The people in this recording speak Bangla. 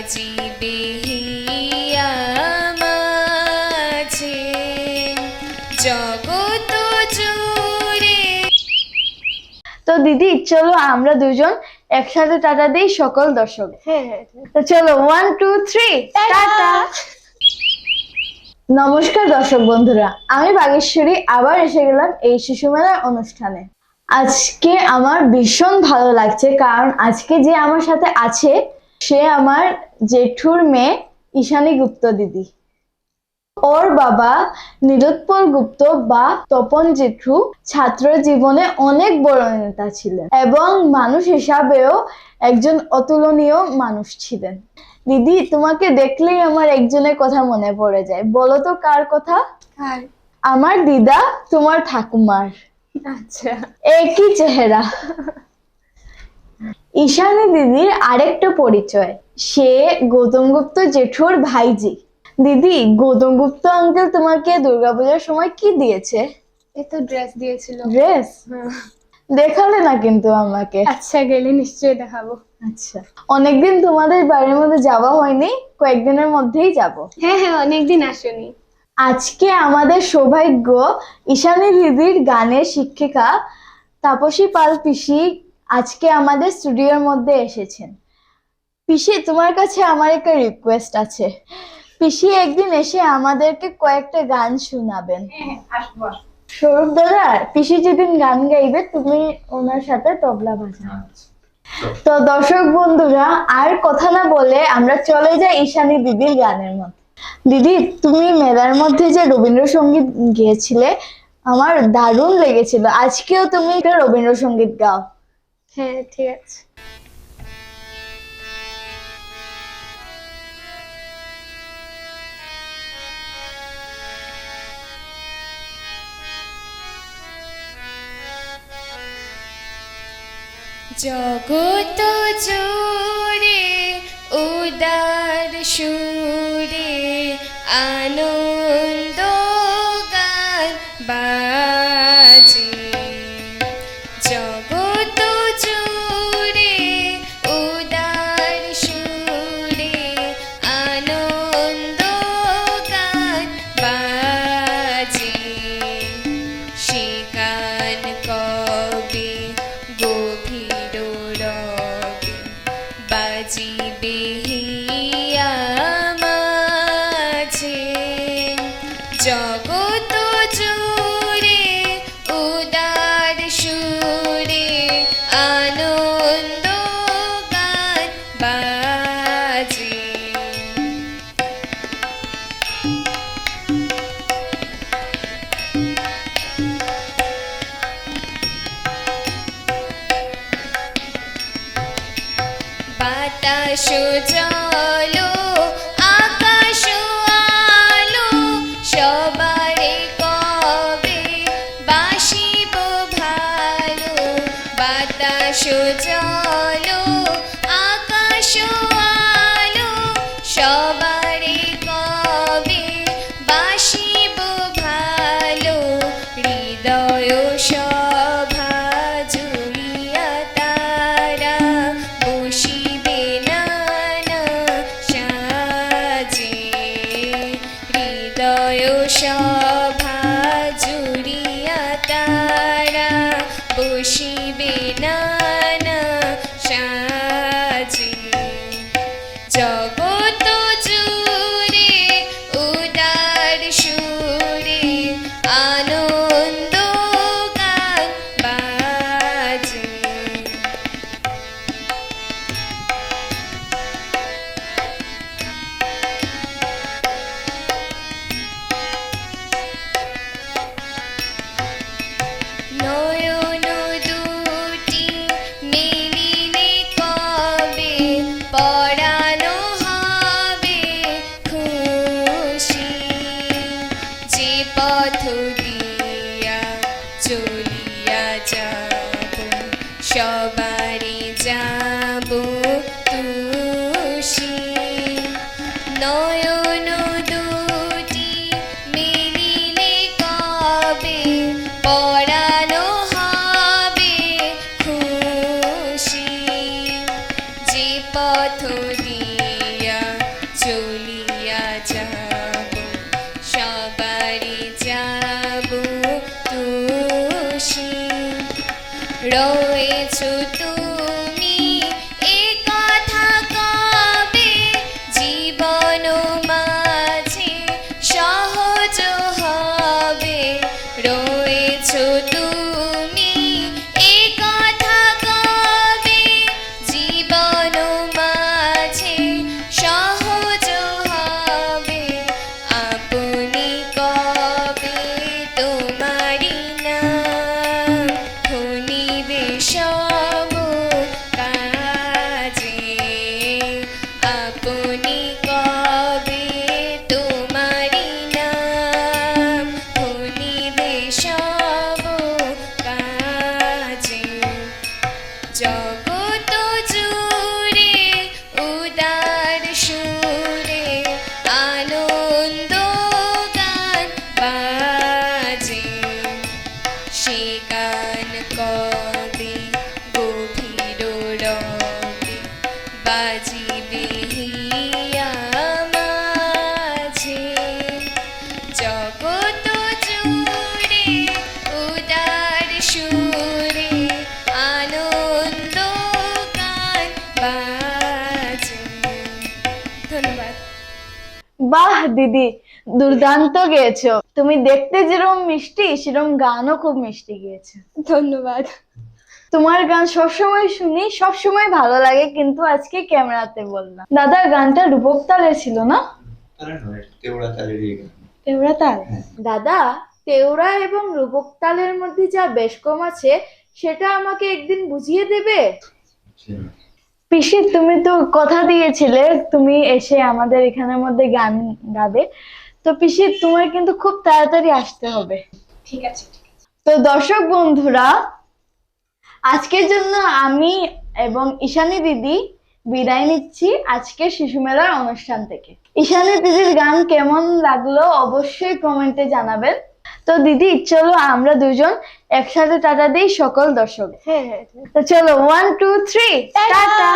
বাজিবে হিয়া মাঝে জগত জুড়ে। তো দিদি চলো আমরা দুজন একসাথে টাটা দিই সকল দর্শক। হ্যাঁ হ্যাঁ তো চলো ওয়ান টু থ্রি টাটা। নমস্কার দর্শক বন্ধুরা আমি বাগেশ্বরী আবার এসে গেলাম এই শিশু মেলার অনুষ্ঠানে। আজকে আমার ভীষণ ভালো লাগছে কারণ আজকে যে আমার সাথে আছে সে আমার জেঠুর মেয়ে ঈশানী গুপ্ত দিদি। ওর বাবা নীলোৎপল গুপ্ত বা তপন জেঠু ছাত্র জীবনে অনেক বড় নেতা ছিলেন এবং মানুষ হিসাবেও একজন অতুলনীয় মানুষ ছিলেন। দিদি তোমাকে দেখলেই আমার একজনের কথা মনে পড়ে যায়। বলো তো কার কথা? আমার দিদা তোমার ঠাকুমার। আচ্ছা। একই চেহারা। ঈশানী দিদির আরেকটা পরিচয়। সে গৌতম গুপ্ত জেঠুর ভাইজি। দিদি গৌতম গুপ্ত আঙ্কেল তোমাকে দুর্গাপূজার সময় কি দিয়েছে? এই তো ড্রেস দিয়েছিল। ড্রেস। দেখালে না কিন্তু আমাকে। আচ্ছা গেলে নিশ্চয়ই দেখাবো। আচ্ছা। অনেকদিন তোমাদের বাড়ির মধ্যে যাওয়া হয়নি কয়েকদিনের মধ্যেই যাব। হ্যাঁ হ্যাঁ অনেকদিন আসনি। আজকে আমাদের সৌভাগ্য ঈশানী দিদির গানের শিক্ষিকা তাপসী পাল পিসি আজকে আমাদের স্টুডিওর মধ্যে এসেছেন। পিসি তোমার কাছে আমার একটা রিকোয়েস্ট আছে। পিসি একদিন এসে আমাদেরকে কয়েকটা গান শোনাবেন। স্বরূপ দাদা পিসি যেদিন গান গাইবে তুমি ওনার সাথে তবলা বাজাবে তো দর্শক বন্ধুরা আর কথা না বলে আমরা চলে যাই ঈশানী দিদির গানের মধ্যে। দিদি তুমি মেলার মধ্যে যে রবীন্দ্রসঙ্গীত গিয়েছিলে আমার দারুণ লেগেছিল। আজকেও তুমি একটা রবীন্দ্রসঙ্গীত গাও। হ্যাঁ ঠিক আছে। জগত জুড়ে উদার সুরে আনন্দ জগত সবারই রয়েছো তুমি এ কথা কবে জীবন মাঝে সহজ হবে? রয়েছো তুমি বাহ দিদি দুর্দান্ত গেয়েছো। তুমি দেখতে যেরকম মিষ্টি সেরকম গানও খুব মিষ্টি গেয়েছো। ধন্যবাদ। তোমার গান সবসময় শুনি সবসময় ভালো লাগে কিন্তু আজকে ক্যামেরাতে বললাম দাদা গানটা রূপক তালে ছিল না? তেওড়া তার দাদা তেওরা এবং রূপক তালের মধ্যে যা বেশ কম আছে সেটা আমাকে একদিন বুঝিয়ে দেবে। পিসি তুমি তো কথা দিয়েছিলে তুমি এসে আমাদের এখানের মধ্যে গান গাবে। তো পিসি তোমার কিন্তু খুব তাড়াতাড়ি আসতে হবে। ঠিক আছে তো দর্শক বন্ধুরা আজকের জন্য আমি এবং ঈশানী দিদি বিদায় নিচ্ছি আজকে শিশু মেলার অনুষ্ঠান থেকে। ঈশানী দিদির গান কেমন লাগল অবশ্যই কমেন্টে জানাবেন। তো দিদি চলো আমরা দুজন একসাথে টাটা দিই সকল দর্শক হ্যাঁ হ্যাঁ তো চলো ওয়ান টু থ্রি টাটা।